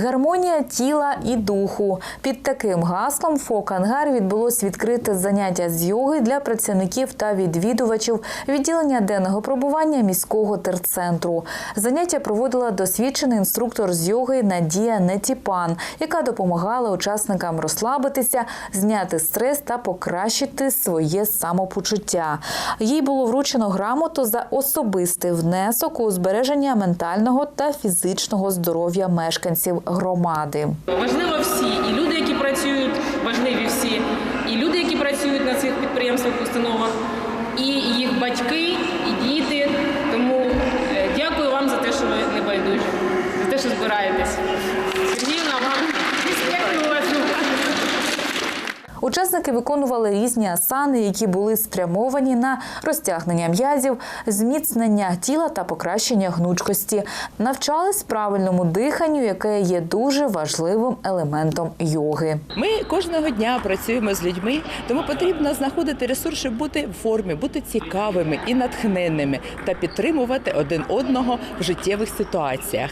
Гармонія тіла і духу. Під таким гаслом ФОК «Ангар» відбулось відкрите заняття з йоги для працівників та відвідувачів відділення денного пробування міського терцентру. Заняття проводила досвідчений інструктор з йоги Надія Нетіпан, яка допомагала учасникам розслабитися, зняти стрес та покращити своє самопочуття. Їй було вручено грамоту за особистий внесок у збереження ментального та фізичного здоров'я мешканців громади. Важливо всі, і люди, які працюють, важливі всі, і люди, які працюють на цих підприємствах, установах, і їх батьки, Учасники виконували різні асани, які були спрямовані на розтягнення м'язів, зміцнення тіла та покращення гнучкості. Навчались правильному диханню, яке є дуже важливим елементом йоги. Ми кожного дня працюємо з людьми, тому потрібно знаходити ресурс, щоб бути в формі, бути цікавими і натхненними та підтримувати один одного в життєвих ситуаціях.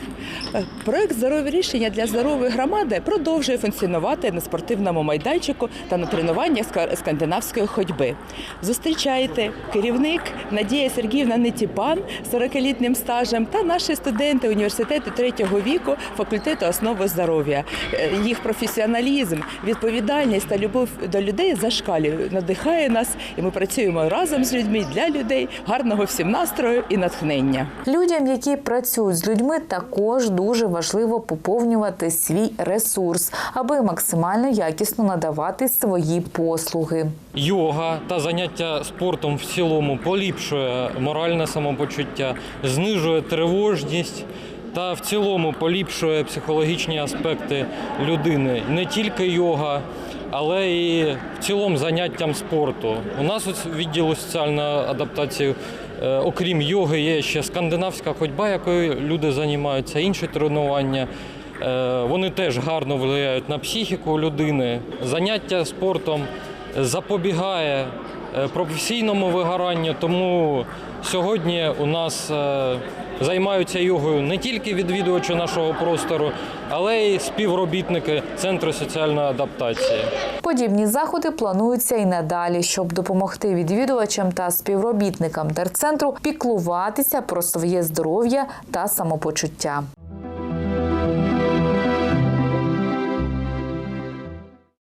Е, Проект здорові рішення для здорової громади продовжує функціонувати на спортивному майданчику та на тренуваннях ска- скандинавської ходьби. Зустрічайте керівник Надія Сергіївна Нетіпан з 40-літнім стажем та наші студенти університету третього віку факультету основи здоров'я. Е, Їх професіоналізм, відповідальність та любов до людей зашкалює, надихає нас, і ми працюємо разом з людьми для людей. Гарного всім настрою і натхнення. Людям, які працюють з людьми, також дуже важливо поповнювати свій ресурс, аби максимально якісно надавати свої послуги. Йога та заняття спортом в цілому поліпшує моральне самопочуття, знижує тривожність та в цілому поліпшує психологічні аспекти людини. Не тільки йога, але і в цілому заняттям спорту. У нас ось відділу соціальної адаптації. е, Окрім йоги, є ще скандинавська ходьба, якою люди займаються, інші тренування. Е, Вони теж гарно впливають на психіку людини. Заняття спортом запобігає е, професійному вигоранню, тому сьогодні у нас е, займаються йогою не тільки відвідувачі нашого простору, але й співробітники Центру соціальної адаптації. Подібні заходи плануються і надалі, щоб допомогти відвідувачам та співробітникам терцентру піклуватися про своє здоров'я та самопочуття.